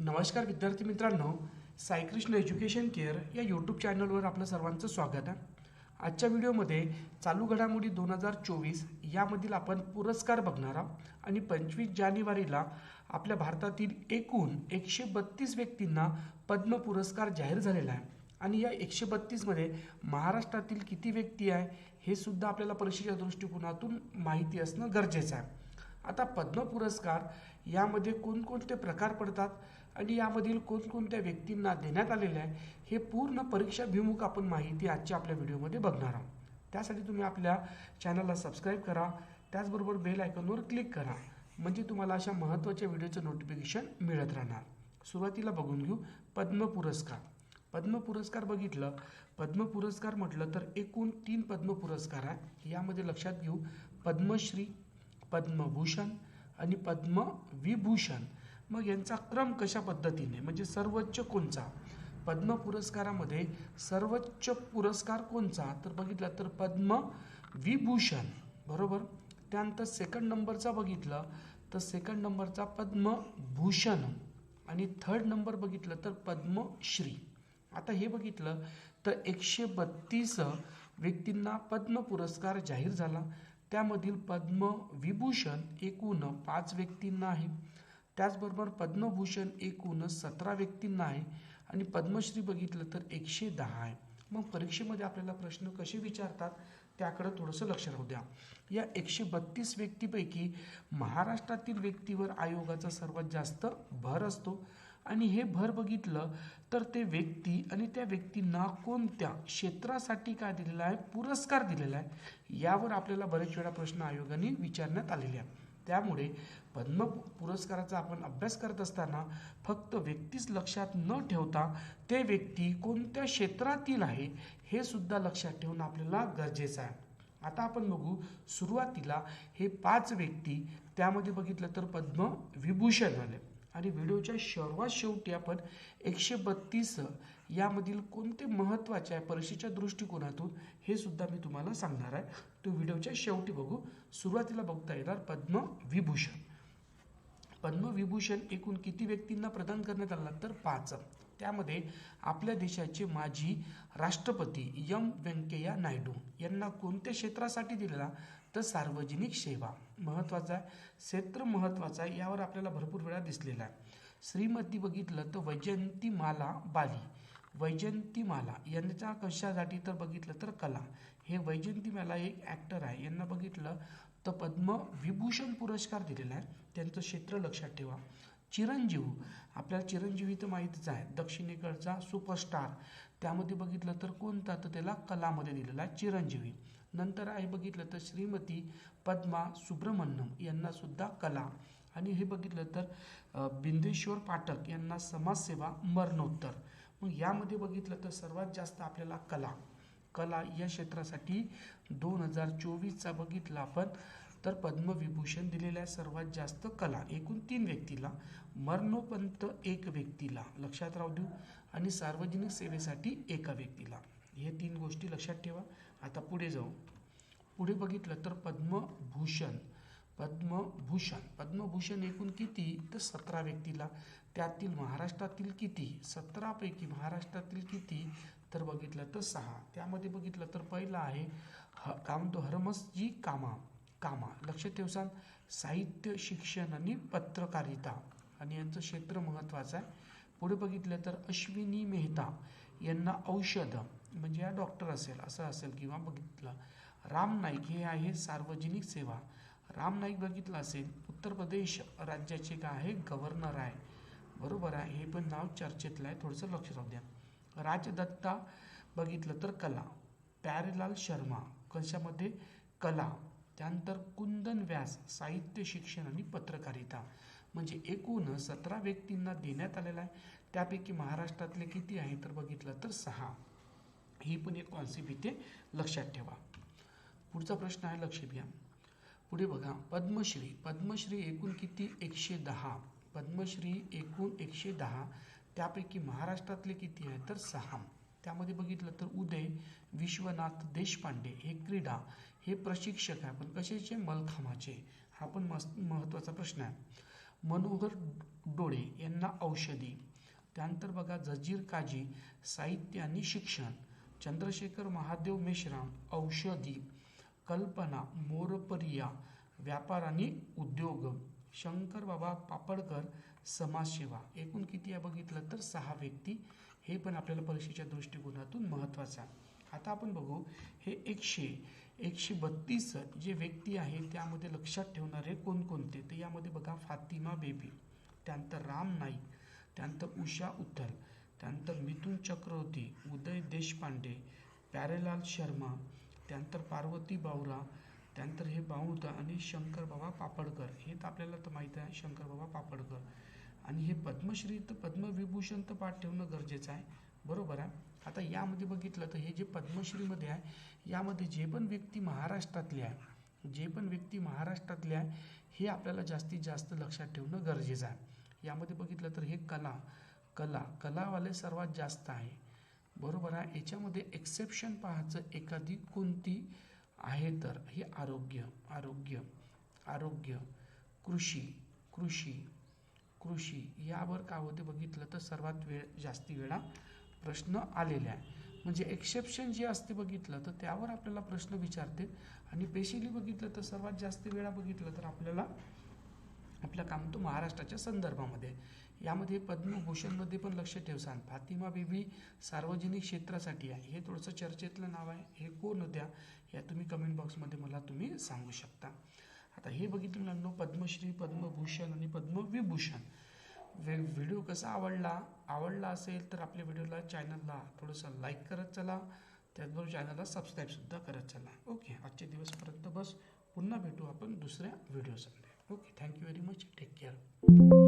नमस्कार विद्यार्थी मित्रांनो साईकृष्ण एज्युकेशन केअर या यूट्यूब चॅनलवर आपलं सर्वांचं स्वागत आहे. आजच्या व्हिडिओमध्ये चालू घडामोडी दोन हजार चोवीस यामधील आपण पुरस्कार बघणार आहोत आणि पंचवीस जानेवारीला आपल्या भारतातील एकूण एकशे बत्तीस व्यक्तींना पद्म पुरस्कार जाहीर झालेला आहे. आणि या एकशे बत्तीसमध्ये महाराष्ट्रातील किती व्यक्ती आहे हे सुद्धा आपल्याला परीक्षेच्या दृष्टिकोनातून माहिती असणं गरजेचं आहे. आता पद्म पुरस्कार यामध्ये कोणकोणते प्रकार पडतात आणि यामधील कोणकोणत्या व्यक्तींना देण्यात आलेलं आहे हे पूर्ण परीक्षाभिमुख आपण माहिती आजच्या आपल्या व्हिडिओमध्ये बघणार आहोत. त्यासाठी तुम्ही आपल्या चॅनलला सबस्क्राईब करा त्याचबरोबर बेल आयकॉनवर क्लिक करा म्हणजे तुम्हाला अशा महत्त्वाच्या व्हिडिओचं नोटिफिकेशन मिळत राहणार. सुरुवातीला बघून घेऊ पद्म पुरस्कार. पद्म पुरस्कार बघितलं पद्म पुरस्कार म्हटलं तर एकूण तीन पद्म पुरस्कार आहे यामध्ये लक्षात घेऊ पद्मश्री पद्मभूषण आणि पद्मविभूषण. मग यांचा क्रम कशा पद्धतीने? म्हणजे सर्वोच्च कोणचा? पद्म पुरस्कारामध्ये सर्वोच्च पुरस्कार कोणचा? तर बघितला तर पद्म विभूषण. बरोबर? त्यानंतर सेकंड नंबरचा बघितलं तर सेकंड नंबरचा पद्मभूषण आणि थर्ड नंबर बघितलं तर पद्मश्री आता हे बघितलं तर एकशे बत्तीस व्यक्तींना पद्म पुरस्कार जाहीर झाला. त्यामधील पद्मविभूषण एकूण पाच व्यक्तींना आहे. त्याचबरोबर पद्मभूषण एकूण सतरा व्यक्तींना आहे आणि पद्मश्री बघितलं तर एकशे दहा आहे. मग परीक्षेमध्ये आपल्याला प्रश्न कसे विचारतात त्याकडं थोडंसं लक्ष राहू द्या. या एकशे बत्तीस व्यक्तीपैकी महाराष्ट्रातील व्यक्तीवर आयोगाचा सर्वात जास्त भर असतो. आणि हे भर बघितलं तर ते व्यक्ती आणि त्या व्यक्तींना कोणत्या क्षेत्रासाठी काय दिलेलं आहे पुरस्कार दिलेला आहे यावर आपल्याला बरेच वेळा प्रश्न आयोगाने विचारण्यात आलेले आहे त्यामुळे पद्म पुरस्काराचा आपण अभ्यास करत असताना फक्त व्यक्तीच लक्षात न ठेवता ते व्यक्ती कोणत्या क्षेत्रातील आहे हे सुद्धा लक्षात ठेवणं आपल्याला गरजेचं आहे. आता आपण बघू सुरुवातीला हे पाच व्यक्ती त्यामध्ये बघितलं तर पद्म विभूषण आले आणि व्हिडिओच्या सर्वात शेवटी आपण एकशे बत्तीस यामधील कोणते महत्त्वाचे आहे परीक्षेच्या दृष्टिकोनातून हे सुद्धा मी तुम्हाला सांगणार आहे. तो व्हिडिओच्या शेवटी बघू. सुरुवातीला बघता येणार पद्मविभूषण. पद्मविभूषण एकूण किती व्यक्तींना प्रदान करण्यात आला? तर पाच. त्यामध्ये आपल्या देशाचे माजी राष्ट्रपती यम व्यंकय्या नायडू यांना कोणत्या क्षेत्रासाठी दिलेला? तर सार्वजनिक सेवा. महत्त्वाचा आहे. क्षेत्र महत्त्वाचा आहे. यावर आपल्याला भरपूर वेळा दिसलेला आहे. श्रीमती बघितलं तर वैजंतीमाला बाली. वैजंतीमाला. यांच्या कशासाठी तर बघितलं तर कला. हे वैजंतीमाला एक ॲक्टर आहे. यांना बघितलं तर पद्मविभूषण पुरस्कार दिलेला आहे. त्यांचं क्षेत्र लक्षात ठेवा. चिरंजीव. आपल्याला चिरंजीवी तर माहीतच आहे. दक्षिणेकडचा सुपरस्टार त्यामध्ये बघितलं तर कोणता? तर त्याला कलामध्ये दिलेला आहे चिरंजीवी. नंतर आहे बघितलं तर श्रीमती पद्मा सुब्रमण्यम. यांनासुद्धा कला. आणि हे बघितलं तर बिंदेश्वर पाठक. यांना समाजसेवा मरणोत्तर. मग यामध्ये बघितलं तर सर्वात जास्त आपल्याला कला. कला या क्षेत्रासाठी दोन हजार चोवीसचा बघितला आपण. तर पद्मविभूषण दिलेल्या आहे सर्वात जास्त कला. एकूण तीन व्यक्तीला. मरणोपंत एक व्यक्तीला. लक्षात राहू देऊ. आणि सार्वजनिक सेवेसाठी एका व्यक्तीला. हे तीन गोष्टी लक्षात ठेवा. आता पुढे जाऊ. पुढे बघितलं तर पद्मभूषण. पद्मभूषण. पद्मभूषण एकूण किती? तर सतरा व्यक्तीला. त्यातील महाराष्ट्रातील किती? सतरापैकी महाराष्ट्रातील किती? तर बघितलं तर सहा. त्यामध्ये बघितलं तर पहिलं आहे ह का म्हणतो हरमसजी कामा कामा. लक्ष ठेवसान साहित्य शिक्षण आणि पत्रकारिता. आणि यांचं क्षेत्र महत्त्वाचं आहे. पुढे बघितलं तर अश्विनी मेहता यांना औषध म्हणजे या डॉक्टर असेल असं असेल किंवा बघितलं. राम नाईक हे आहे सार्वजनिक सेवा. राम नाईक बघितलं असेल उत्तर प्रदेश राज्याचे काय आहे गव्हर्नर आहे. बरोबर आहे हे पण नाव चर्चेतलं आहे थोडंसं लक्ष राहू द्या. राजदत्ता बघितलं तर कला प्यारेलाल शर्मा कशामध्ये? कला त्यानंतर कुंदन व्यास साहित्य शिक्षण आणि पत्रकारिता. म्हणजे एकूण सतरा व्यक्तींना देण्यात आलेला आहे. त्यापैकी महाराष्ट्रातले किती आहे तर बघितलं तर सहा. ही पण एक कॉन्सेप्ट इथे लक्षात ठेवा. पुढचा प्रश्न आहे लक्ष घ्या पुढे बघा. पद्मश्री. पद्मश्री एकूण किती? एकशे दहा. पद्मश्री एकूण एकशे दहा. त्यापैकी महाराष्ट्रातले किती आहे तर सहा. त्यामध्ये बघितलं तर उदय विश्वनाथ देशपांडे हे क्रीडा हे प्रशिक्षक आहे. पण कशाचे? मलखामाचे. हा पण मस्त महत्त्वाचा प्रश्न आहे. मनोहर डोळे यांना औषधी. त्यानंतर बघा जजीर काजी साहित्य आणि शिक्षण. चंद्रशेखर महादेव मेश्राम औषधी. कल्पना मोरपरिया व्यापार आणि उद्योग. शंकर बाबा पापडकर समाजसेवा. एकूण किती आहे बघितलं तर सहा व्यक्ती. हे पण आपल्याला परीक्षेच्या दृष्टिकोनातून महत्त्वाचं आहे. आता आपण बघू हे एकशे एकशे बत्तीस जे व्यक्ती आहे त्यामध्ये लक्षात ठेवणारे कोणकोणते? तर यामध्ये बघा फातिमा बेबी त्यानंतर राम नाईक त्यानंतर उषा उत्तर त्यानंतर मिथुन चक्रवर्ती उदय देशपांडे प्यारेलाल शर्मा त्यानंतर पार्वती बावरा त्यानंतर हे बाऊत आणि शंकरबाबा पापडकर. हे तर आपल्याला तर माहीत आहे शंकरबाबा पापडकर. आणि हे पद्मश्री तर पद्मविभूषण तर पाठ ठेवणं गरजेचं आहे. बरोबर आहे? आता यामध्ये बघितलं तर हे जे पद्मश्रीमध्ये आहे यामध्ये जे पण व्यक्ती महाराष्ट्रातले आहे जे पण व्यक्ती महाराष्ट्रातले आहे हे आपल्याला जास्तीत जास्त लक्षात ठेवणं गरजेचं आहे. यामध्ये बघितलं तर हे कला कला कलावाले सर्वात जास्त आहे. बरोबर आहे याच्यामध्ये एक्सेप्शन पाहायचं एखादी कोणती आहे तर हे आरोग्य आरोग्य आरोग्य कृषी कृषी कृषी यावर काय होते बघितलं तर सर्वात वेळ जास्ती वेळा प्रश्न आलेले आहे. म्हणजे एक्सेप्शन जे असते बघितलं तर त्यावर आपल्याला प्रश्न विचारते. आणि पेशली बघितलं तर सर्वात जास्त वेळा बघितलं तर आपल्याला आपलं काम तो महाराष्ट्राच्या संदर्भामध्ये. यामध्ये पद्मभूषणमध्ये पण लक्ष ठेवसान फातिमा बीबी सार्वजनिक क्षेत्रासाठी आहे. हे थोडंसं चर्चेतलं नाव आहे. हे कोण होत्या या तुम्ही कमेंट बॉक्समध्ये मला तुम्ही सांगू शकता. आता हे बघितलं मुलांनो पद्मश्री पद्मभूषण आणि पद्मविभूषण. वे व्हिडिओ कसा आवडला आवडला असेल तर आपल्या व्हिडिओला चॅनलला थोडंसं लाईक करत चला. त्याचबरोबर चॅनलला सबस्क्राईबसुद्धा करत चला. ओके आजच्या दिवसपर्यंत बस. पुन्हा भेटू आपण दुसऱ्या व्हिडिओसाठी okay thank you very much take care